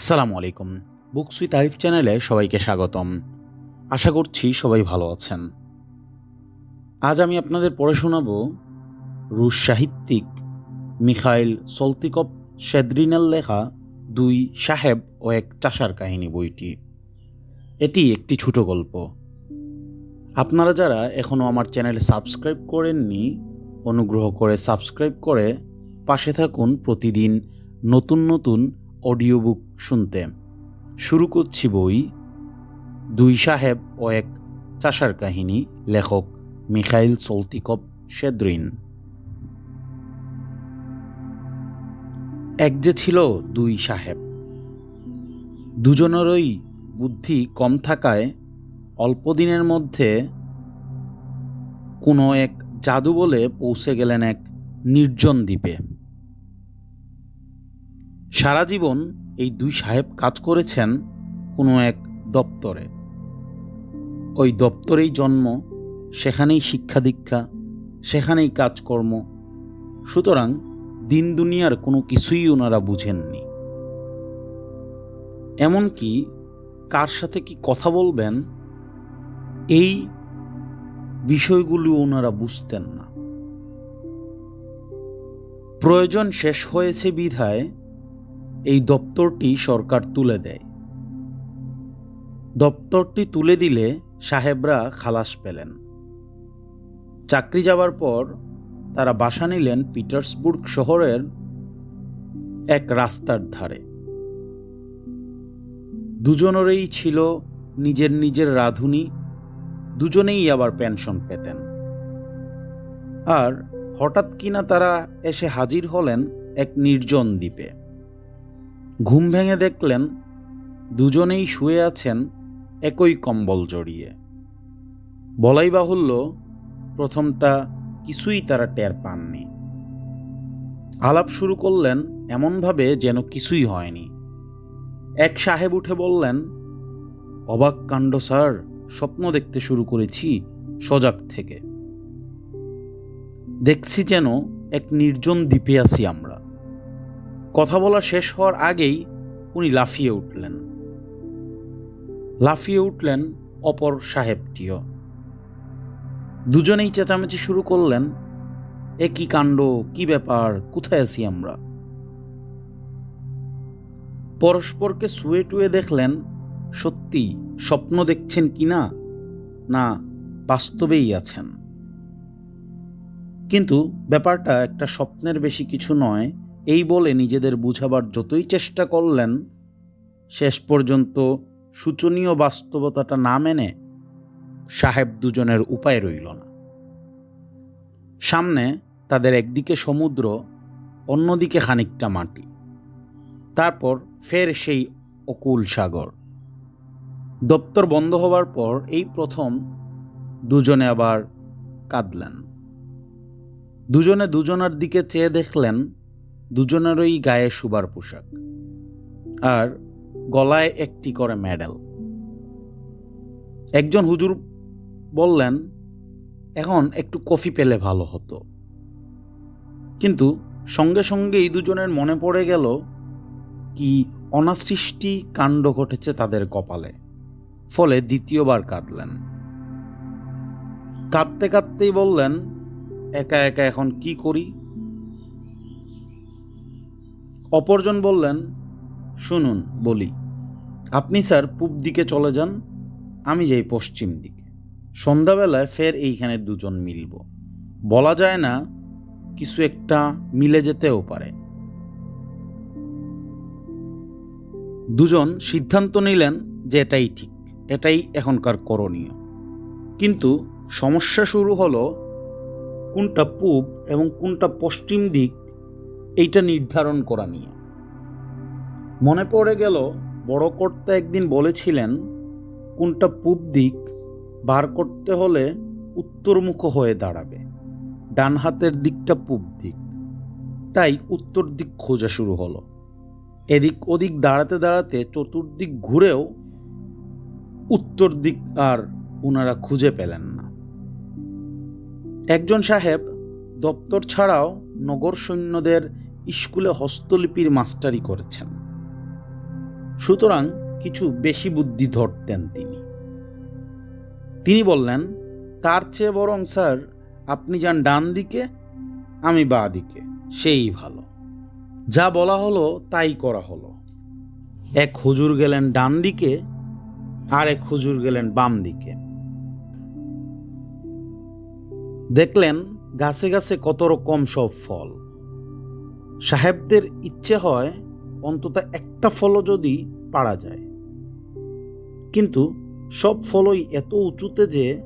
আসসালামু আলাইকুম। বুকসুই তারিফ চ্যানেলে সবাইকে স্বাগতম। আশা করছি সবাই ভালো আছেন। আজ আমি আপনাদের পড়ে শোনাব রুশ সাহিত্যিক মিখাইল সলতিকপ শেদ্রিনের লেখা দুই সাহেব ও এক চাষার কাহিনী বইটি। এটি একটি ছোট গল্প। আপনারা যারা এখনও আমার চ্যানেলে সাবস্ক্রাইব করেননি, অনুগ্রহ করে সাবস্ক্রাইব করে পাশে থাকুন। প্রতিদিন নতুন নতুন অডিও বুক শুনতে। শুরু করছি বই দুই সাহেব ও এক চাষার কাহিনী, লেখক মিখাইল সলতিকপ শেদ্রিন। এক যে ছিল দুই সাহেব। দুজনেরই বুদ্ধি কম থাকায় অল্প দিনের মধ্যে কোনো এক জাদু বলে পৌঁছে গেলেন এক নির্জন দ্বীপে। সারা জীবন এই দুই সাহেব কাজ করেছেন কোনো এক দপ্তরে। ওই দপ্তরেই জন্ম, সেখানেই শিক্ষা দীক্ষা, সেখানেই কাজকর্ম। সুতরাং দিন দুনিয়ার কোনো কিছুই ওনারা বুঝেননি। এমনকি কার সাথে কি কথা বলবেন, এই বিষয়গুলো ওনারা বুঝতেন না। প্রয়োজন শেষ হয়েছে বিধায় এই দপ্তরটি সরকার তুলে দেয়। দপ্তরটি তুলে দিলে সাহেবরা খালাস পেলেন। চাকরি যাওয়ার পর তারা বাসা নিলেন পিটার্সবুর্গ শহরের এক রাস্তার ধারে। দুজনেরই ছিল নিজের নিজের রাধুনী, দুজনেই আবার পেনশন পেতেন। আর হঠাৎ কিনা তারা এসে হাজির হলেন এক নির্জন দ্বীপে। ঘুম ভেঙে দেখলেন দুজনেই শুয়ে আছেন একই কম্বল জড়িয়ে। বলাই বাহুল্য প্রথমটা কিছুই তারা টের পাননি। আলাপ শুরু করলেন এমনভাবে যেন কিছুই হয়নি। এক সাহেব উঠে বললেন, অবাক কাণ্ড, স্যার, স্বপ্ন দেখতে শুরু করেছি সজাগ থেকে। দেখছি যেন এক নির্জন দ্বীপে আছি আমরা। কথা বলা শেষ হওয়ার আগেই উনি লাফিয়ে উঠলেন। লাফিয়ে উঠলেন অপর সাহেবটিও। দুজনেই চেঁচামেচি শুরু করলেন, এ কি কাণ্ড, কি ব্যাপার, কোথায় আছি আমরা? পরস্পরকে শুয়ে টুয়ে দেখলেন, সত্যি, স্বপ্ন দেখছেন কি না? না, বাস্তবেই আছেন। কিন্তু ব্যাপারটা একটা স্বপ্নের বেশি কিছু নয় এই বলে নিজেদের বুঝাবার যতই চেষ্টা করলেন, শেষ পর্যন্ত শোচনীয় বাস্তবতাটা না মেনে সাহেব দুজনের উপায় রইল না। সামনে তাদের একদিকে সমুদ্র, অন্যদিকে খানিকটা মাটি। তারপর ফের সেই অকুল সাগর। দপ্তর বন্ধ হবার পর এই প্রথম দুজনে আবার কাঁদলেন। দুজনে দুজনার দিকে চেয়ে দেখলেন দুজনেরই গায়ে শুবার পোশাক। আর গলায় একটি করে মেডেল একজন হুজুর বললেন, এখন একটু কফি পেলে ভালো হতো। কিন্তু সঙ্গে সঙ্গে এই দুজনের মনে পড়ে গেল, কি অনাসৃষ্টি কাণ্ড ঘটেছে তাদের কপালে। ফলে দ্বিতীয়বার কাঁদলেন। কাঁদতে কাঁদতেই বললেন, একা একা এখন কি করি? অপরজন বললেন, শুনুন, বলি। আপনি স্যার পূব দিকে চলে যান, আমি যাই পশ্চিম দিকে। সন্ধ্যাবেলায় ফের এইখানে দুজন মিলব। বলা যায় না, কিছু একটা মিলে যেতেও পারে। দুজন সিদ্ধান্ত নিলেন যে এটাই ঠিক, এটাই এখনকার করণীয়। কিন্তু সমস্যা শুরু হলো কোনটা পূব এবং কোনটা পশ্চিম দিক এইটা নির্ধারণ করা নিয়ে। মনে পড়ে গেল, বড় কর্তা একদিন বলেছিলেন, কোনটা পূব দিক বার করতে হলে উত্তরমুখ হয়ে দাঁড়াবে, ডান হাতের দিকটা পূব দিক। তাই উত্তর দিক খোঁজা শুরু হলো। এদিক ওদিক দাঁড়াতে দাঁড়াতে চতুর্দিক ঘুরেও উত্তর দিক আর ওনারা খুঁজে পেলেন না। একজন সাহেব দপ্তর ছাড়াও নগর সৈন্যদের স্কুলে হস্তলিপির মাস্টারি করেছেন। সুতরাং কিছু বেশি বুদ্ধি ধরতেন তিনি। তিনি বললেন, তার চেয়ে বরং স্যার, আপনি যান ডান দিকে, আমি বা দিকে। সেই ভালো। যা বলা হলো, তাই করা হলো। এক হুজুর গেলেন ডান দিকে, আর এক হুজুর গেলেন বাম দিকে। দেখলেন গাছে গাছে কত রকম সব ফল। সাহেবদের ইচ্ছে হয় অন্তত একটা ফলও যদি পারা যায়। কিন্তু সব ফলই এত উঁচুতে যে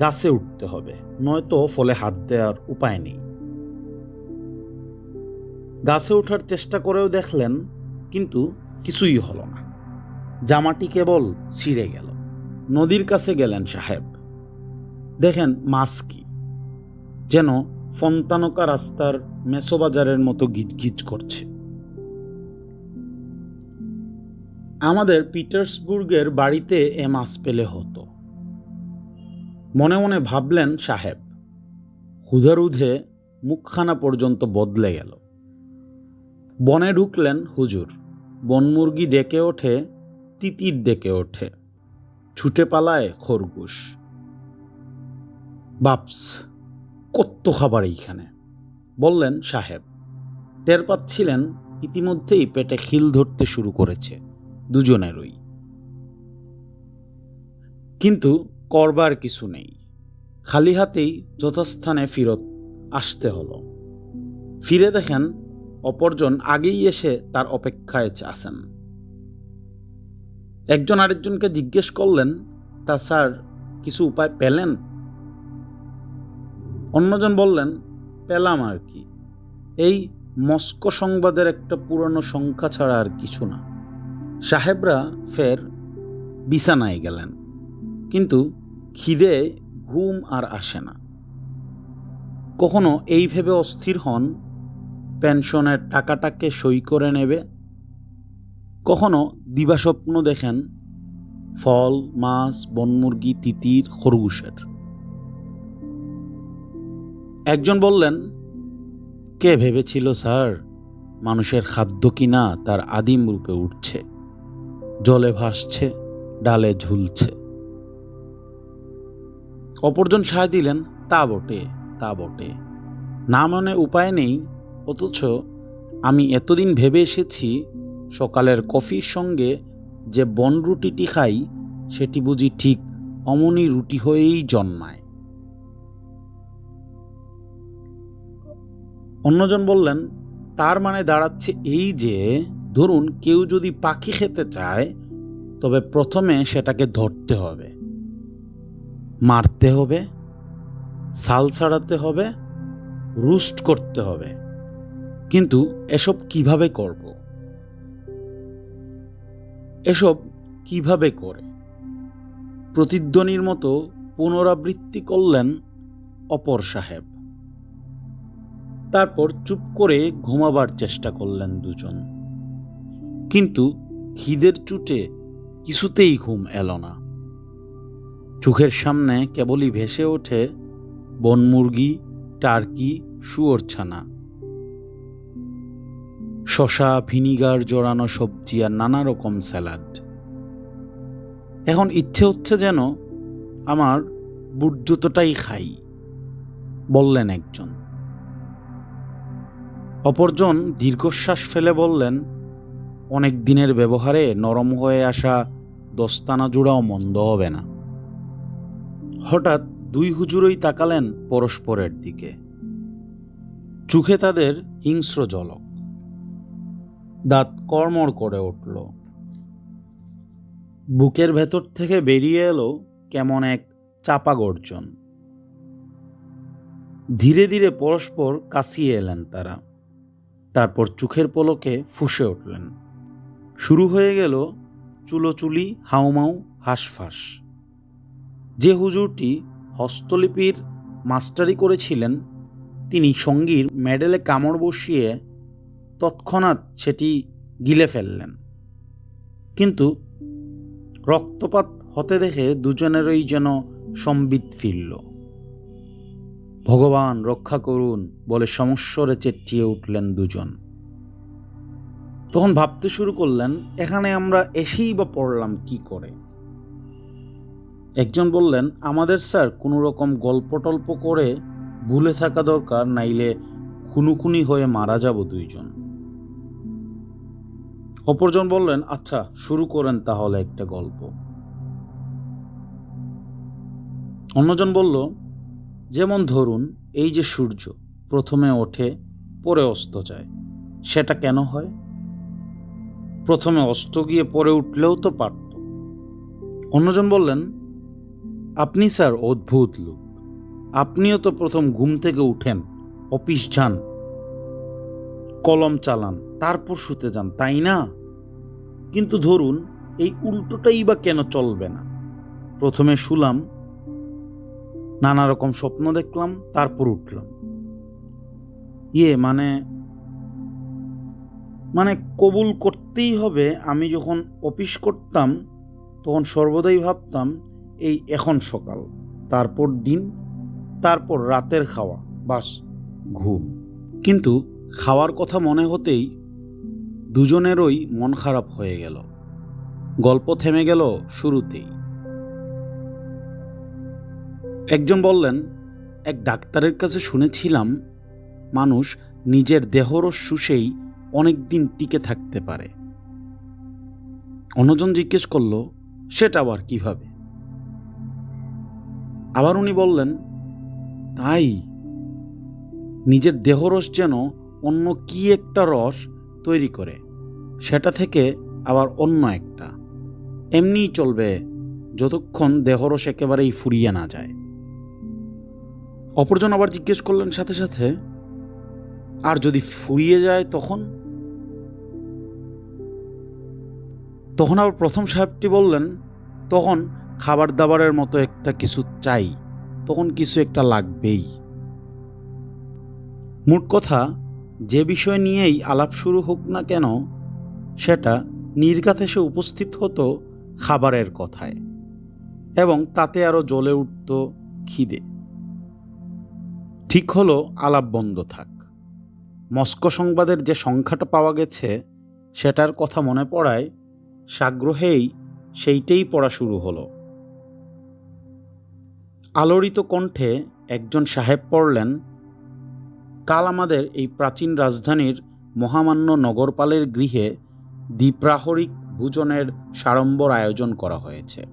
গাছে উঠতে হবে, নয়তো ফলে হাত দেওয়ার উপায় নেই। গাছে ওঠার চেষ্টা করেও দেখলেন, কিন্তু কিছুই হলো না। জামাটি কেবল ছিঁড়ে গেল। নদীর কাছে গেলেন সাহেব। দেখেন মাছ কি। যেন ফন্তানকা রাস্তার মেসোবাজারের মতো গিজগিজ করছে। আমাদের পিটার্সবুর্গের বাড়িতে এ মাছ পেলে হতো। মনে মনে ভাবলেন সাহেব, হুদারুধে মুখখানা পর্যন্ত বদলে গেল। বনে ঢুকলেন হুজুর বনমুরগি ডেকে ওঠে, তিতির ডেকে ওঠে। ছুটে পালায় খরগোশ। বাপস। কত খাবার এইখানে। বললেন সাহেব টের পাচ্ছিলেন ইতিমধ্যেই পেটে খিল ধরতে শুরু করেছে, দুজনেরই। কিন্তু করবার কিছু নেই। খালি হাতেই যথাস্থানে ফিরত আসতে হলো। ফিরে দেখেন অপরজন আগেই এসে তার অপেক্ষায় আছেন। একজন আরেকজনকে জিজ্ঞেস করলেন, তা স্যার, কিছু উপায় পেলেন? অন্যজন বললেন, পেলাম আর কি। এই মস্কো সংবাদের একটা পুরনো সংখ্যা ছাড়া আর কিছু না। সাহেবরা ফের বিছানায় গেলেন। কিন্তু খিদে ঘুম আর আসে না। কখনো এই ভেবে অস্থির হন, পেনশনের টাকাটাকে সই করে নেবে। কখনো দিবাস্বপ্ন দেখেন, ফল, মাছ, বনমুরগি, তিতির, খরগোশের। একজন বললেন, কে ভেবেছিল, স্যার, মানুষের খাদ্য কিনা তার আদিম রূপে উঠছে, জলে ভাসছে, ডালে ঝুলছে? অপরজন সায় দিলেন, তা বটে তা বটে। না মনে উপায় নেই, অথচ আমি এতদিন ভেবে এসেছি, সকালের কফির সঙ্গে যে বন রুটিটি খাই, সেটি বুঝি ঠিক অমনি রুটি হয়েই জন্মায়। অন্যজন বললেন, তার মানে দাঁড়াচ্ছে এই যে, ধরুন কেউ যদি পাখি খেতে চায়, তবে প্রথমে সেটাকে ধরতে হবে। মারতে হবে সাল ছাড়াতে হবে, রুস্ট করতে হবে। কিন্তু এসব কীভাবে করব? এসব কীভাবে করে? প্রতিধ্বনির মতো পুনরাবৃত্তি করলেন অপর সাহেব। তারপর চুপ করে ঘুমাবার চেষ্টা করলেন দুজন। কিন্তু খিদের চুটে কিছুতেই ঘুম এলো না। চোখের সামনে কেবলই ভেসে ওঠে বনমুরগি টার্কি শুয়োর ছানা শশা, ভিনিগার জড়ানো সবজি আর নানা রকম স্যালাড। এখন ইচ্ছে হচ্ছে যেন আমার বুট জুতোটাই খাই, বললেন একজন। অপরজন দীর্ঘশ্বাস ফেলে বললেন, অনেক দিনের ব্যবহারে নরম হয়ে আসা দস্তানা জোড়াও মন্দ হবে না। হঠাৎ দুই হুজুরই তাকালেন পরস্পরের দিকে। চোখে তাদের হিংস্র জলক দাঁত কর্মর করে উঠল। বুকের ভেতর থেকে বেরিয়ে এলো কেমন এক চাপা গর্জন। ধীরে ধীরে পরস্পর কাছিয়ে এলেন তারা। তারপর চোখের পলকে ফুসে উঠলেন। শুরু হয়ে গেল চুলোচুলি, হাউমাউ, হাঁসফাঁস। যে হুজুরটি হস্তলিপির মাস্টারি করেছিলেন, তিনি সঙ্গীর মেডেলে কামড় বসিয়ে তৎক্ষণাৎ সেটি গিলে ফেললেন। কিন্তু রক্তপাত হতে দেখে দুজনেরই যেন সম্বিত ফিরল। ভগবান রক্ষা করুন বলে সমস্বরে চেঁচিয়ে উঠলেন দুজন। তখন ভাবতে শুরু করলেন, এখানে আমরা এসেই বা পড়লাম কি করে? একজন বললেন, আমাদের স্যার কোনো রকম গল্প টল্প করে ভুলে থাকা দরকার, নাইলে খুনুখুনি হয়ে মারা যাব দুইজন। অপরজন বললেন আচ্ছা শুরু করেন তাহলে একটা গল্প। অন্যজন বলল যেমন ধরুন, এই যে সূর্য, প্রথমে ওঠে, পরে অস্ত যায়। সেটা কেন হয়? প্রথমে অস্ত গিয়ে পরে উঠলেও তো পারত। অন্যজন বললেন, আপনি স্যার অদ্ভুত লোক। আপনিও তো প্রথম ঘুম থেকে উঠেন, অফিস যান, কলম চালান, তারপর শুতে যান, তাই না? কিন্তু ধরুন, এই উল্টোটাই বা কেন চলবে না? প্রথমে শুলাম নানা রকম স্বপ্ন দেখলাম, তারপর উঠলাম। ইয়ে মানে মানে কবুল করতেই হবে। আমি যখন অফিস করতাম, তখন সর্বদাই ভাবতাম, এই এখন সকাল, তারপর দিন, তারপর রাতের খাওয়া, বাস, ঘুম। কিন্তু খাওয়ার কথা মনে হতেই দুজনেরই মন খারাপ হয়ে গেল। গল্প থেমে গেল শুরুতেই। একজন বললেন, এক ডাক্তারের কাছে শুনেছিলাম মানুষ নিজের দেহরস শুষেই অনেক দিন টিকে থাকতে পারে। অন্যজন জিজ্ঞেস করল, সেটা আবার কীভাবে? আবার উনি বললেন, তাই নিজের দেহরস যেন অন্য কি একটা রস তৈরি করে, সেটা থেকে আবার অন্য একটা। এমনিই চলবে, যতক্ষণ দেহরস একেবারেই ফুরিয়ে না যায়। অপরজন আবার জিজ্ঞেস করলেন সাথে সাথে, আর যদি ফুরিয়ে যায় তখন? তখন আবার প্রথম সাহেবটি বললেন, তখন খাবার দাবারের মতো একটা কিছু চাই, তখন কিছু একটা লাগবেই। মোট কথা, যে বিষয় নিয়েই আলাপ শুরু হোক না কেন, সেটা নির্ঘাত এসে উপস্থিত হতো খাবারের কথায় এবং তাতে আরও জ্বলে উঠত খিদে। ঠিক হলো, আলাপ বন্ধ থাক। মস্কো সংবাদের যে সংখ্যাটা পাওয়া গেছে, সেটার কথা মনে পড়ায় সাগ্রহেই সেইটেই পড়া শুরু হলো। আলোড়িত কণ্ঠে একজন সাহেব পড়লেন, কাল আমাদের এই প্রাচীন রাজধানীর মহামান্য নগরপালের গৃহে দ্বিপ্রাহরিক ভোজনের সাড়ম্বর আয়োজন করা হয়েছে।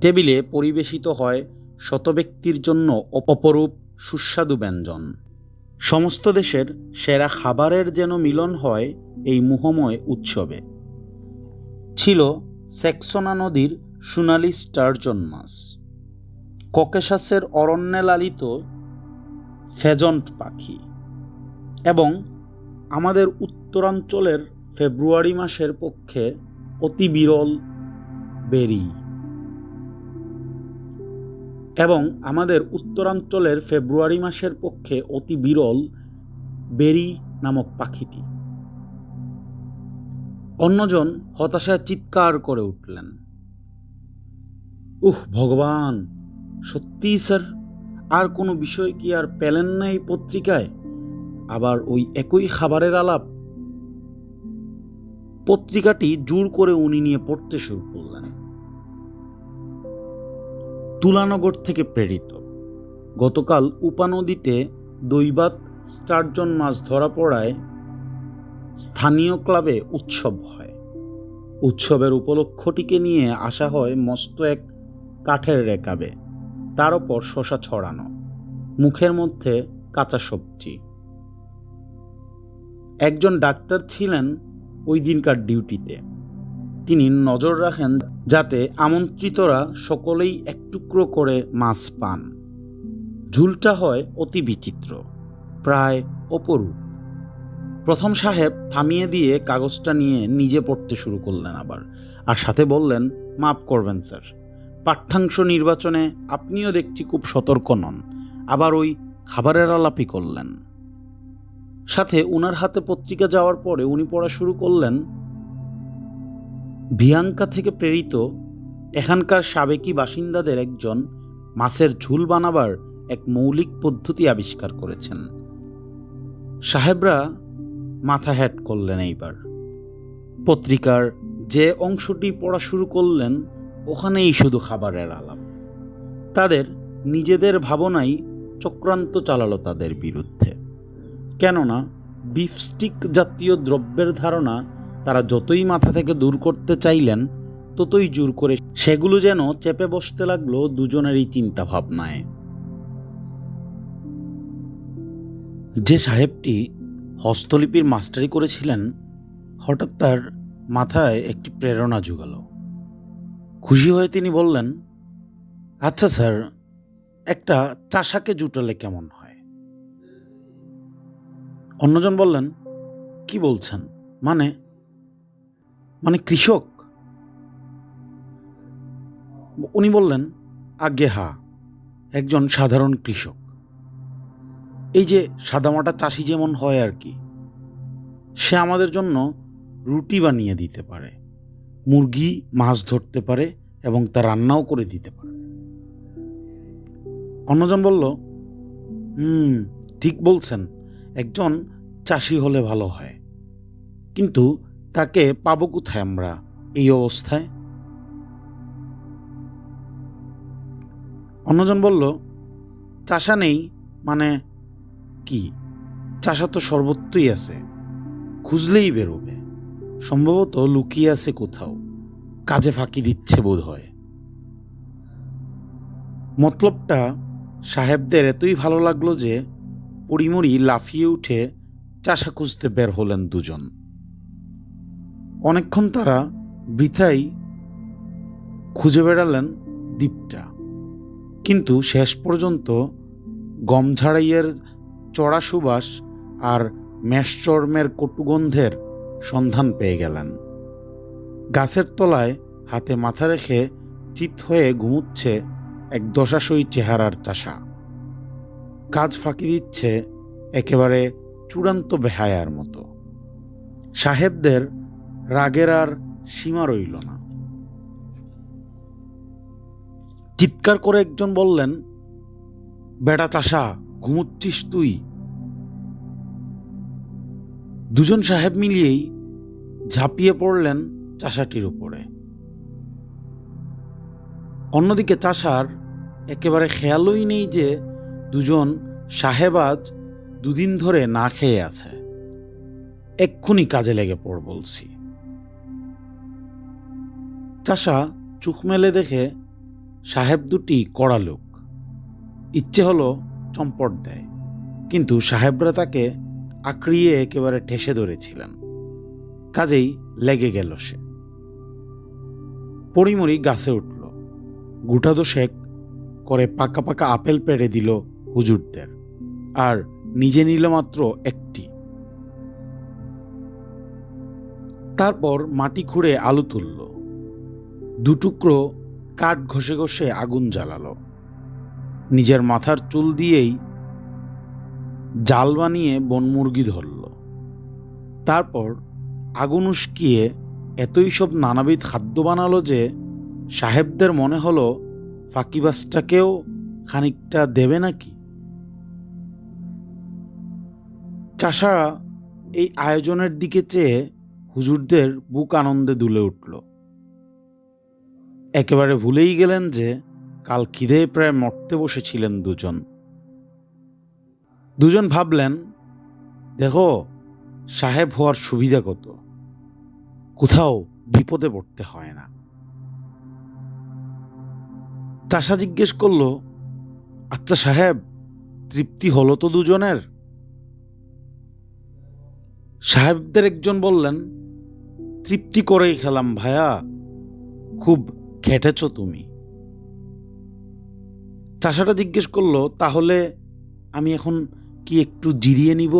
টেবিলে পরিবেশিত হয় শত ব্যক্তির জন্য অপরূপ সুস্বাদু ব্যঞ্জন। সমস্ত দেশের সেরা খাবারের যেন মিলন হয় এই মুহময় উৎসবে। ছিল সেক্সোনা নদীর সোনালি স্টার্জন মাছ ককেশাসের অরণ্যে লালিত ফেজন্ট পাখি। এবং আমাদের উত্তরাঞ্চলের ফেব্রুয়ারি মাসের পক্ষে অতি বিরল বেরি। এবং আমাদের উত্তরাঞ্চলের ফেব্রুয়ারি মাসের পক্ষে অতি বিরল বেরি নামক পাখিটি। অন্যজন হতাশায় চিৎকার করে উঠলেন। উহ, ভগবান! সত্যিই, স্যার, আর কোনো বিষয় কি আর পেলেন না এই পত্রিকায়? আবার ওই একই খাবারের আলাপ? পত্রিকাটি জোর করে উনি নিয়ে পড়তে শুরু করলেন। তুলানগর থেকে প্রেরিত। গতকাল উপানদীতে দৈবাত স্টারজন মাছ ধরা পড়ায় স্থানীয় ক্লাবে উৎসব হয়। উৎসবের উপলক্ষটিকে নিয়ে আসা হয় মস্ত এক কাঠের রেকাবে, তার ওপর শশা ছড়ানো, মুখের মধ্যে কাঁচা সবজি। একজন ডাক্তার ছিলেন ওই দিনকার ডিউটিতে। তিনি নজর রাখেন যাতে আমন্ত্রিতরা সকলেই এক টুকরো করে মাছ পান। ঝুলটা হয় অতি বিচিত্র, প্রায় অপরূপ। প্রথম সাহেব থামিয়ে দিয়ে কাগজটা নিয়ে নিজে পড়তে শুরু করলেন আবার আর সাথে বললেন, মাফ করবেন স্যার, পাঠ্যাংশ নির্বাচনে আপনিও দেখছি খুব সতর্ক নন, আবার ওই খাবারের আলাপই করলেন। সাথে উনার হাতে পত্রিকা যাওয়ার পরে উনি পড়া শুরু করলেন ভিয়াঙ্কা থেকে প্রেরিত এখানকার সাবেকি বাসিন্দাদের একজন মাছের ঝুল বানাবার এক মৌলিক পদ্ধতি আবিষ্কার করেছেন। সাহেবরা মাথা হ্যাট করলেন এইবার। পত্রিকার যে অংশটি পড়া শুরু করলেন, ওখানেই শুধু খাবারের আলাপ। তাদের নিজেদের ভাবনাই চক্রান্ত চালালো তাদের বিরুদ্ধে। কেননা, বিফস্টিক জাতীয় দ্রব্যের ধারণা তারা যতই মাথা থেকে দূর করতে চাইলেন, ততই জোর করে সেগুলো যেন চেপে বসতে লাগল দুজনেরই চিন্তা ভাবনায় যে সাহেবটি হস্তলিপির মাস্টারি করেছিলেন, হঠাৎ তার মাথায় একটি প্রেরণা জুগালো। খুশি হয়ে তিনি বললেন আচ্ছা স্যার, একটা চাষাকে জুটালে কেমন হয়? অন্যজন বললেন, কি বলছেন? মানে মানে কৃষক। উনি বললেন, আজ্ঞে হা, একজন সাধারণ কৃষক। এই যে সাদামাটা চাষি যেমন হয় আর কি, সে আমাদের জন্য রুটি বানিয়ে দিতে পারে, মুরগি, মাছ ধরতে পারে এবং তা রান্নাও করে দিতে পারে। অন্যজন বলল, হুম, ঠিক বলছেন, একজন চাষি হলে ভালো হয়। কিন্তু তাকে পাবো কোথায় আমরা? এই অবস্থায়? অন্যজন বলল, চাষা নেই মানে কি? চাষা তো সর্বত্রই আছে। খুঁজলেই বেরোবে। সম্ভবত লুকিয়ে আছে কোথাও। কাজে ফাঁকি দিচ্ছে বোধ হয় মতলবটা সাহেবদের এতই ভালো লাগল যে পরিমরি লাফিয়ে উঠে চাষা খুঁজতে বের হলেন দুজন। অনেকক্ষণ তারা বৃথাই খুঁজে বেড়ালেন দ্বীপটা। কিন্তু শেষ পর্যন্ত গম ঝাড়াইয়ের চড়া সুবাস আর মেষচর্মের কটুগন্ধের সন্ধান পেয়ে গেলেন। গাছের তলায় হাতে মাথা রেখে চিত হয়ে ঘুমুচ্ছে এক দশাশয়ী চেহারার চাষা। কাজ ফাঁকি দিচ্ছে একেবারে চূড়ান্ত বেহায়ার মতো। সাহেবদের রাগের আর সীমা রইল না। চিৎকার করে একজন বললেন, বেটা চাষা, ঘুমুচ্ছিস তুই? দুজন সাহেব মিলিয়েই ঝাঁপিয়ে পড়লেন চাষাটির উপরে। অন্যদিকে চাষার একেবারে খেয়ালই নেই যে দুজন সাহেব আজ দুদিন ধরে না খেয়ে আছে। এক্ষুনি কাজে লেগে পড় বলছি। চাষা চোখ মেলে দেখে সাহেব দুটি কড়া লোক। ইচ্ছে হলো চম্পট দেয়, কিন্তু সাহেবরা তাকে আঁকড়িয়ে একেবারে ঠেসে ধরেছিলেন। কাজেই লেগে গেল সে। পরিমরি গাছে উঠল। গোটা দোষেক করে পাকা পাকা আপেল পেড়ে দিল হুজুরদের, আর নিজে নিল মাত্র একটি। তারপর মাটি খুঁড়ে আলু তুলল। দুটুকরো কাঠ ঘষে ঘষে আগুন জ্বালালো। নিজের মাথার চুল দিয়েই জাল বানিয়ে বনমুরগি ধরল। তারপর আগুন উস্কিয়ে এতই সব নানাবিধ খাদ্য বানালো যে সাহেবদের মনে হলো ফাঁকিবাসটাকেও খানিকটা দেবে নাকি? চাষারা এই আয়োজনের দিকে চেয়ে হুজুরদের বুক আনন্দে দুলে উঠল। একেবারে ভুলেই গেলেন যে কাল খিদে প্রায় মরতে বসেছিলেন দুজন। দুজন ভাবলেন, দেখো, সাহেব হওয়ার সুবিধা কত? কোথাও বিপদে পড়তে হয় না। চাষা জিজ্ঞেস করল আচ্ছা সাহেব, তৃপ্তি হলো তো দুজনের? সাহেবদের একজন বললেন, তৃপ্তি করেই খেলাম ভায়া। খুব খেটেছ তুমি? চাষাটা জিজ্ঞেস করল, তাহলে আমি এখন কি একটু জিরিয়ে নিব?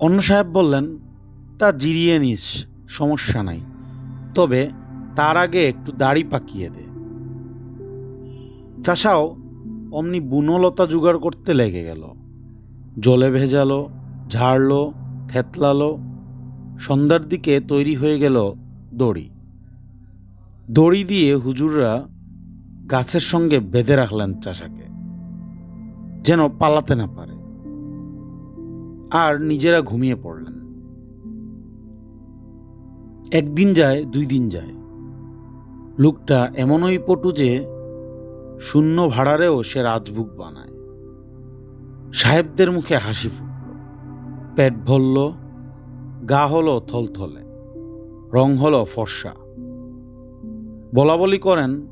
অন্য সাহেব বললেন, তা জিরিয়ে নিস, সমস্যা নাই। তবে তার আগে একটু দাড়ি পাকিয়ে দে। চাষাও অমনি বুনলতা জোগাড় করতে লেগে গেল। জলে ভেজালো, ঝাড়লো, থেতলালো সন্ধ্যার দিকে তৈরি হয়ে গেল দড়ি। দড়ি দিয়ে হুজুররা গাছের সঙ্গে বেঁধে রাখলেন চাষাকে, যেন পালাতে না পারে। আর নিজেরা ঘুমিয়ে পড়লেন। একদিন যায়, দুই দিন যায়। লোকটা এমনই পটু যে শূন্য ভাড়ারেও সে রাজভুক বানায়। সাহেবদের মুখে হাসি ফুটল, পেট ভরল গা হলো থলথলে, রং হলো ফর্সা। বলা বলি করেন,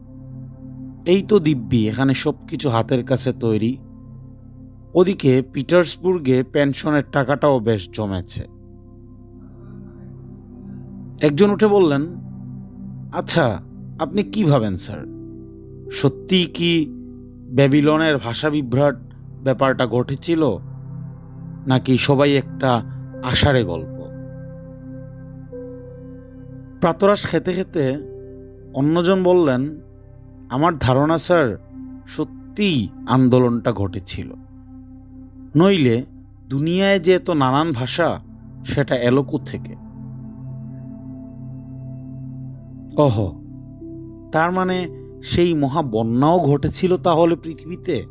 এই তো দিব্যি, এখানে সব কিছু হাতের কাছে তৈরি। ওদিকে পিটার্সবুর্গে পেনশনের টাকাটাও বেশ জমেছে। একজন উঠে বললেন আচ্ছা আপনি কি ভাবেন, স্যার? সত্যি কি ব্যাবিলনের ভাষা বিভ্রাট ব্যাপারটা ঘটেছিল? নাকি সবাই একটা আষাঢ়ে গল্প? প্রাতরাস খেতে খেতে অন্যজন বললেন, আমার ধারণা, স্যার, সত্যিই আন্দোলনটা ঘটেছিল। নইলে দুনিয়ায় যে এত নানান ভাষা, সেটা এলোকু থেকে অহ, তার মানে সেই মহা বন্যাও ঘটেছিল তাহলে পৃথিবীতে?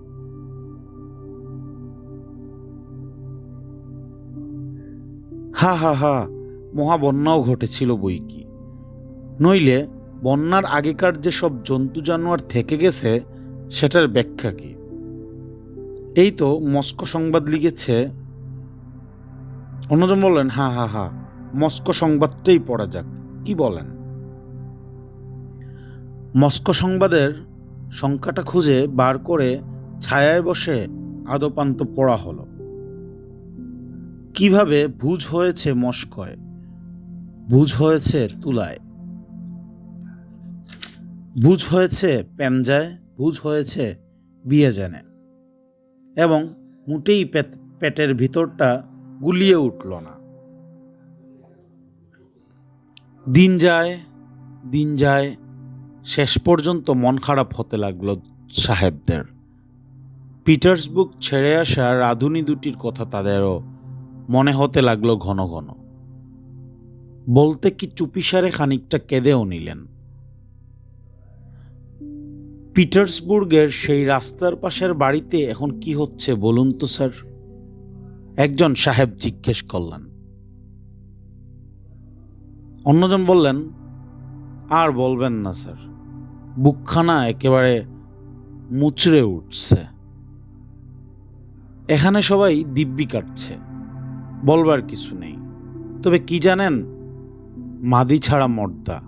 হা হা হা মহাবন্যাও ঘটেছিল বই কি নইলে বন্যার আগেকার যে সব জন্তু জানোয়ার থেকে গেছে, সেটার ব্যাখ্যা কি? এই তো মস্কো সংবাদ লিখেছে। অন্যজন বললেন, হা হা হা, মস্কো সংবাদটাই পড়া যাক। কি বলেন? মস্কো সংবাদের সংখ্যাটা খুঁজে বার করে ছায়ায় বসে আদপান্ত পড়া হলো। কীভাবে ভুজ হয়েছে মস্কয়? ভুজ হয়েছে তুলায়। ভুজ হয়েছে প্যানজায় ভুজ হয়েছে বিয়ে জানে। এবং মোটেই পেট- পেটের ভিতরটা গুলিয়ে উঠল না। দিন যায় দিন যায়, শেষ পর্যন্ত মন খারাপ হতে লাগল সাহেবদের। পিটার্সবুক ছেড়ে আসা রাধুনি দুটির কথা তাদেরও মনে হতে লাগল ঘন ঘন। বলতে কি চুপিসারে খানিকটা কেঁদেও নিলেন। পিটার্সবুর্গের সেই রাস্তার পাশের বাড়িতে এখন কি হচ্ছে বলুন তো, স্যার? একজন সাহেব জিজ্ঞেস করলেন। অন্যজন বললেন, আর বলবেন না, স্যার। বুকখানা একেবারে মুচড়ে উঠছে। এখানে সবাই দিব্যি কাটছে। বলবার কিছু নেই। তবে কি জানেন, মাদি ছাড়া মর্দা।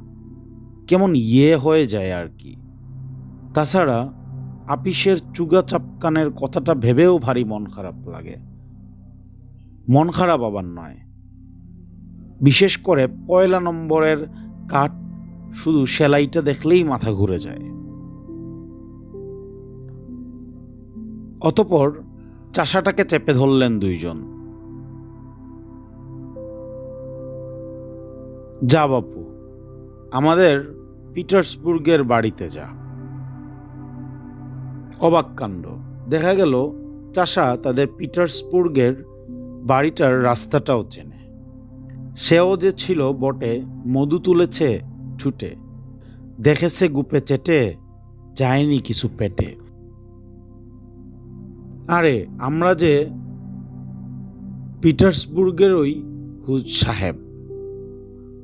কেমন ইয়ে হয়ে যায় আর কি। তাছাড়া আপিসের চুগা চাপকানের কথাটা ভেবেও ভারী মন খারাপ লাগে। মন খারাপ আবার নয়। বিশেষ করে পয়লা নম্বরের কাঠ শুধু সেলাইটা দেখলেই মাথা ঘুরে যায়। অতপর চাষাটাকে চেপে ধরলেন দুইজন। যা বাপু, আমাদের পিটার্সবুর্গের বাড়িতে যা। অবাক কাণ্ড। দেখা গেল, চাষা তাদের পিটার্সবুর্গের বাড়িটার রাস্তাটাও চেনে। সেও যে ছিল বটে, মধু তুলেছে ছুটে। দেখেছে গুপে চেটে, যায়নি কিছু পেটে। আরে, আমরা যে পিটার্সবুর্গের ওই হুজ সাহেব।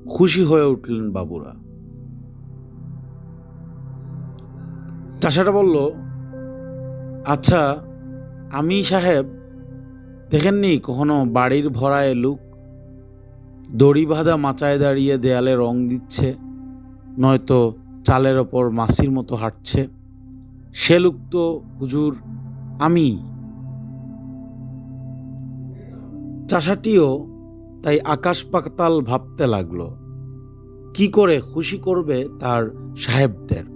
খুশি হয়ে উঠলেন বাবুরা। চাষাটা বলল আচ্ছা আমি সাহেব, দেখেননি কখনো বাড়ির ভরায় লুক দড়ি বাঁধা মাচায় দাঁড়িয়ে দেয়ালে রং দিচ্ছে, নয়তো চালের ওপর মাসির মতো হাঁটছে? সে লুক তো হুজুর আমি। চাষাটিও তাই আকাশ পাতাল ভাবতে লাগল। কি করে খুশি করবে তার সাহেবদের?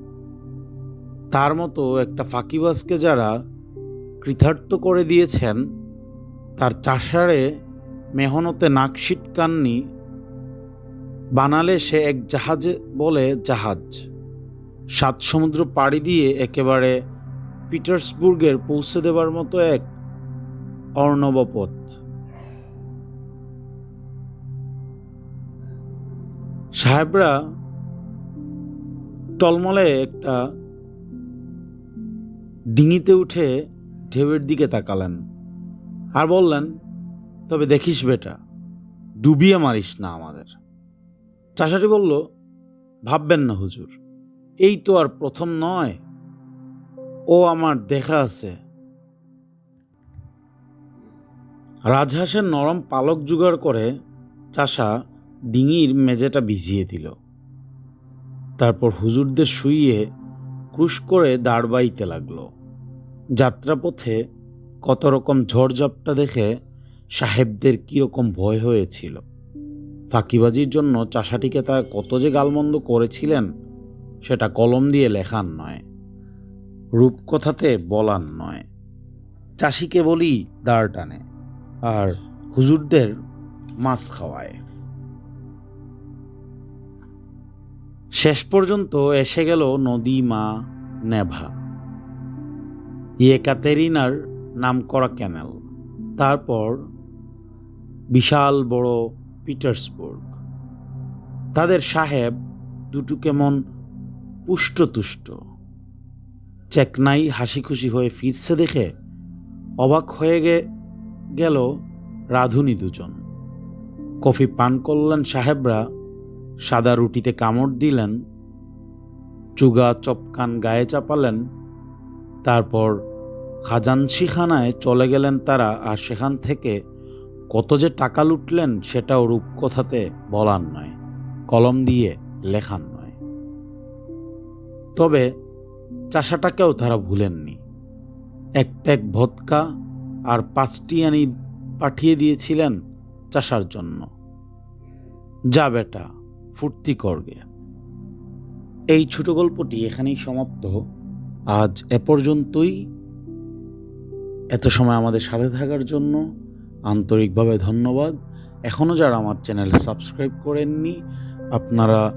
তার মতো একটা ফাঁকিবাজকে যারা কৃতার্থ করে দিয়েছেন, তার চাষারে মেহনতে নাক সিটকাননি বানালে সে এক জাহাজে বলে জাহাজ। সাত সমুদ্র পাড়ি দিয়ে একেবারে পিটার্সবুর্গের পৌঁছে দেবার মতো এক অর্ণবপথ। সাহেবরা টলমলে একটা ডিঙিতে উঠে ঢেউয়ের দিকে তাকালেন আর বললেন, তবে দেখিস বেটা, ডুবিয়ে মারিস না আমাদের। চাষাটি বলল, ভাববেন না হুজুর, এই তো আর প্রথম নয়। ও আমার দেখা আছে। রাজহাঁসের নরম পালক জোগাড় করে চাষা ডিঙির মেঝেটা ভিজিয়ে দিল। তারপর হুজুরদের শুইয়ে ক্রুশ করে দাঁড় বাইতে লাগল। যাত্রাপথে কত রকম ঝড়ঝাপটা দেখে সাহেবদের কীরকম ভয় হয়েছিল। ফাঁকিবাজির জন্য চাষাটিকে তার কত যে গালমন্দ করেছিলেন, সেটা কলম দিয়ে লেখার নয়, রূপকথাতে বলার নয়। চাষিকে বলি দাঁড় টানে আর হুজুরদের মাছ খাওয়ায়। শেষ পর্যন্ত এসে গেল নদী মা নেভা। ইয়েকাতেরিনার নাম করা ক্যানেল। তারপর বিশাল বড় পিটার্সবুর্গ। তাদের সাহেব দুটো কেমন পুষ্টতুষ্ট। চেকনাই হাসি খুশি হয়ে ফিরছে দেখে অবাক হয়ে গেল রাধুনি দুজন। কফি পান করলেন সাহেবরা, সাদা রুটিতে কামড় দিলেন, চুগা চপকান গায়ে চাপালেন তারপর খাজানসিখানায় চলে গেলেন তারা আর সেখান থেকে কত যে টাকা লুটলেন সেটাও রূপকথাতে বলার নয়, কলম দিয়ে লেখার নয়। তবে চাষাটাকেও তারা ভুলেননি। এক প্যাক ভদকা আর পাঁচটি আনি পাঠিয়ে দিয়েছিলেন চাষার জন্য। যা বেটা, ফুর্তি করগে এই ছোট গল্পটি এখানেই সমাপ্ত। আজ এ পর্যন্তই। এত সময় আমাদের সাথে থাকার জন্য আন্তরিকভাবে ধন্যবাদ। এখনও যারা আমার চ্যানেলে সাবস্ক্রাইব করেননি, আপনারা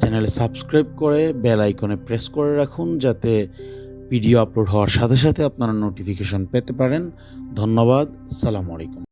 চ্যানেলে সাবস্ক্রাইব করে বেল আইকনে প্রেস করে রাখুন যাতে ভিডিও আপলোড হওয়ার সাথে সাথে আপনারা নোটিফিকেশন পেতে পারেন। ধন্যবাদ, সালাম আলাইকুম।